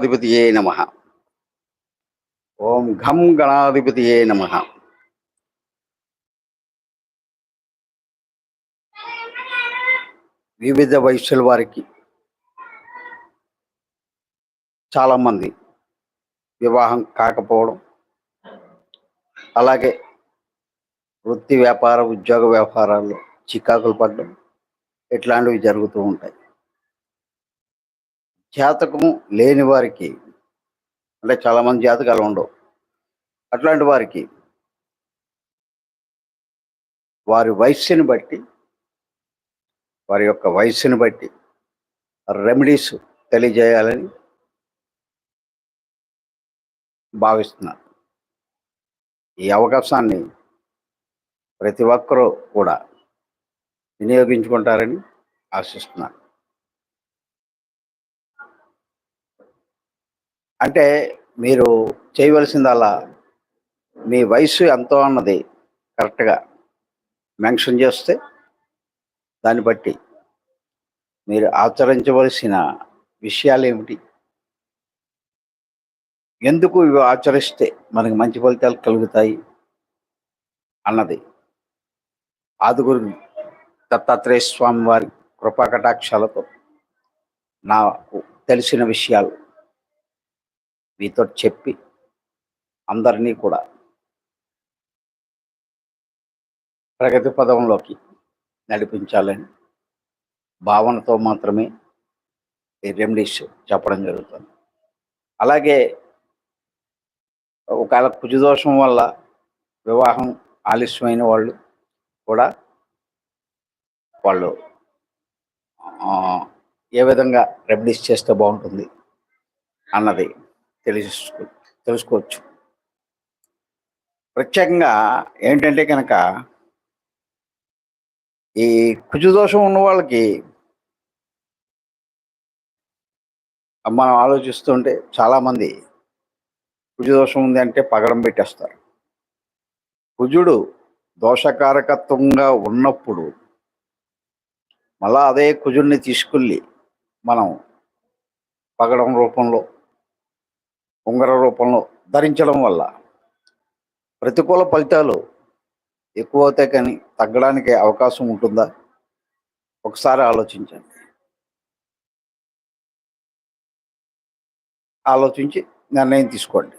గణాధిపతియే నమ. ఓం ఘం గణాధిపతియే నమ. వివిధ వయస్సుల వారికి చాలామంది వివాహం కాకపోవడం అలాగే వృత్తి వ్యాపార ఉద్యోగ వ్యాపారాల్లో చికాకులు పడడం ఇట్లాంటివి జరుగుతూ ఉంటాయి. జాతకము లేని వారికి అంటే చాలామంది జాతకాలు ఉండవు. అట్లాంటి వారికి వారి వయస్సుని బట్టి వారి యొక్క వయస్సుని బట్టి రెమెడీస్ తెలియజేయాలని భావిస్తున్నాను ఈ అవకాశాన్ని ప్రతి ఒక్కరూ కూడా వినియోగించుకుంటారని ఆశిస్తున్నాను. అంటే మీరు చేయవలసిందల్లా మీ వయసు ఎంతో అన్నది కరెక్ట్గా మెన్షన్ చేస్తే దాన్ని బట్టి మీరు ఆచరించవలసిన విషయాలు ఏమిటి ఎందుకు ఇవి ఆచరిస్తే మనకి మంచి ఫలితాలు కలుగుతాయి అన్నది ఆదుగురు దత్తాత్రేయ స్వామి వారి కృపా కటాక్షాలతో నాకు తెలిసిన విషయాలు మీతో చెప్పి అందరినీ కూడా ప్రగతి పదంలోకి నడిపించాలని భావనతో మాత్రమే ఈ రెమెడీస్ చెప్పడం జరుగుతుంది. అలాగే ఒకవేళ కుజదోషం వల్ల వివాహం ఆలస్యమైన వాళ్ళు కూడా వాళ్ళు ఏ విధంగా రెమెడీస్ చేస్తే బాగుంటుంది అన్నది తెలుసుకో తెలుసుకోవచ్చు. ప్రత్యేకంగా ఏంటంటే కనుక ఈ కుజుదోషం ఉన్న వాళ్ళకి మనం ఆలోచిస్తుంటే చాలామంది కుజుదోషం ఉంది అంటే పగడం పెట్టేస్తారు. కుజుడు దోషకారకత్వంగా ఉన్నప్పుడు మళ్ళా అదే కుజుడిని తీసుకెళ్ళి మనం పగడం రూపంలో ఉంగర రూపంలో ధరించడం వల్ల ప్రతికూల ఫలితాలు ఎక్కువ అవుతాయి కానీ తగ్గడానికి అవకాశం ఉంటుందా? ఒకసారి ఆలోచించండి. ఆలోచించి నిర్ణయం తీసుకోండి.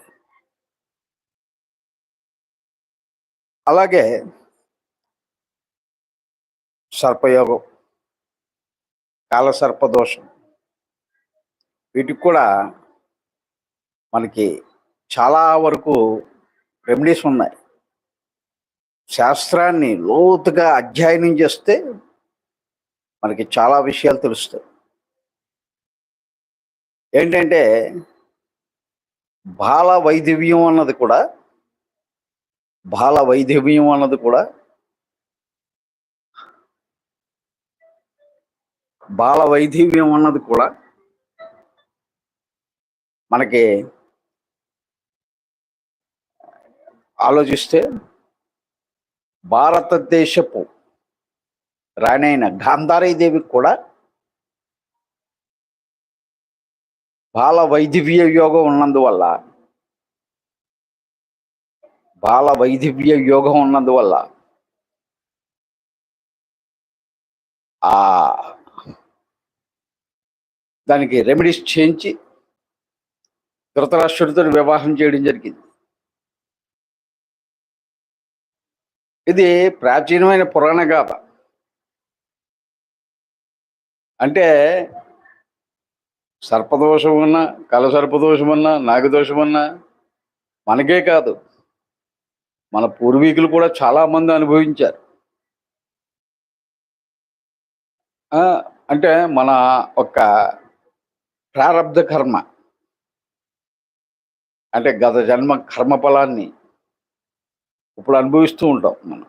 అలాగే సర్పయోగం కాలసర్పదోషం వీటికి కూడా మనకి చాలా వరకు రెమెడీస్ ఉన్నాయి. శాస్త్రాన్ని లోతుగా అధ్యయనం చేస్తే మనకి చాలా విషయాలు తెలుస్తాయి. ఏంటంటే బాల వైదవ్యం అన్నది కూడా బాల వైదవ్యం అన్నది కూడా బాల వైదవ్యం అన్నది కూడా మనకి ఆలోచిస్తే భారతదేశపు రాణైన గాంధారీదేవికి కూడా బాల వైదివ్య యోగం ఉన్నందువల్ల బాల వైదివ్య యోగం ఉన్నందువల్ల ఆ దానికి రెమెడీస్ చేయించి ధృతరాష్ట్రుడితో వివాహం చేయడం జరిగింది. ఇది ప్రాచీనమైన పురాణ గాథ. అంటే సర్పదోషం ఉన్నా కల సర్పదోషం ఉన్నా నాగదోషం ఉన్నా మనకే కాదు. మన పూర్వీకులు కూడా చాలా మంది అనుభవించారు. అంటే మన ఒక ప్రారంధ కర్మ. అంటే గత జన్మ కర్మ ఫలాన్ని ఇప్పుడు అనుభవిస్తూ ఉంటాం మనం.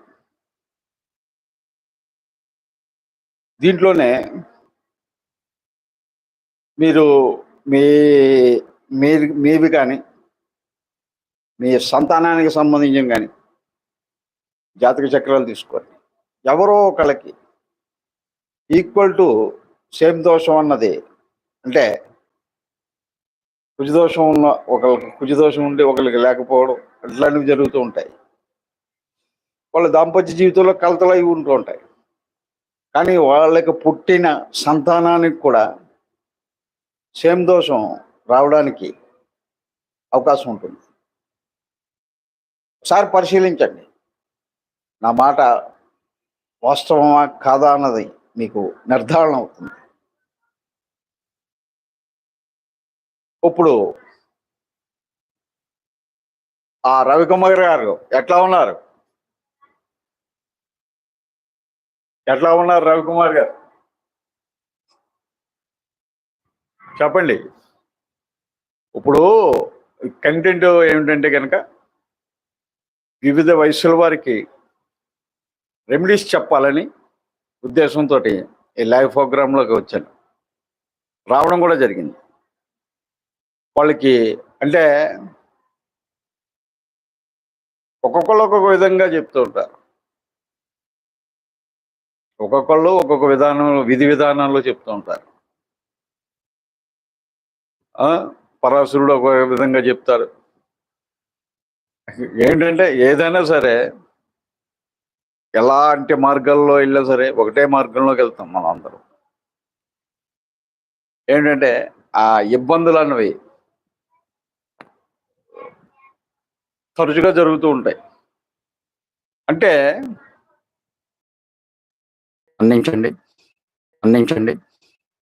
దీంట్లోనే మీరు మీ మీరు మీవి కానీ మీ సంతానానికి సంబంధించిన కానీ జాతక చక్రాలు తీసుకోండి. ఎవరో ఒకళ్ళకి ఈక్వల్ టు సేమ్ దోషం అన్నది అంటే కుజదోషం ఉన్న ఒకళ్ళకి కుజదోషం ఉండి ఒకరికి లేకపోవడం అట్లాంటివి జరుగుతూ ఉంటాయి. వాళ్ళ దాంపత్య జీవితంలో కలతలు అవి ఉంటూ ఉంటాయి. కానీ వాళ్ళకి పుట్టిన సంతానానికి కూడా సేమ్ దోషం రావడానికి అవకాశం ఉంటుంది. ఒకసారి పరిశీలించండి. నా మాట వాస్తవమా కాదా అన్నది మీకు నిర్ధారణ అవుతుంది. ఇప్పుడు ఆ రవికుమార్ గారు ఎట్లా ఉన్నారు? ఎట్లా ఉన్నారు రవికుమార్ గారు? చెప్పండి. ఇప్పుడు కంటెంట్ ఏమిటంటే కనుక వివిధ వయసుల వారికి రెమెడీస్ చెప్పాలని ఉద్దేశంతో ఈ లైవ్ ప్రోగ్రాంలోకి వచ్చాను. రావడం కూడా జరిగింది. వాళ్ళకి అంటే ఒక్కొక్కళ్ళు ఒక్కొక్క విధంగా చెప్తూ ఉంటారు. ఒక్కొక్కళ్ళు ఒక్కొక్క విధానం విధి విధానంలో చెప్తూ ఉంటారు. ఆ, పరాశరుడు ఒక విధంగా చెప్తారు. ఏంటంటే ఏదైనా సరే ఎలాంటి మార్గాల్లో వెళ్ళినా సరే ఒకటే మార్గంలోకి వెళ్తాం మనం అందరం. ఏంటంటే ఆ ఇబ్బందులు అన్నవి తరచుగా జరుగుతూ ఉంటాయి. అంటే అందించండి. అందించండి.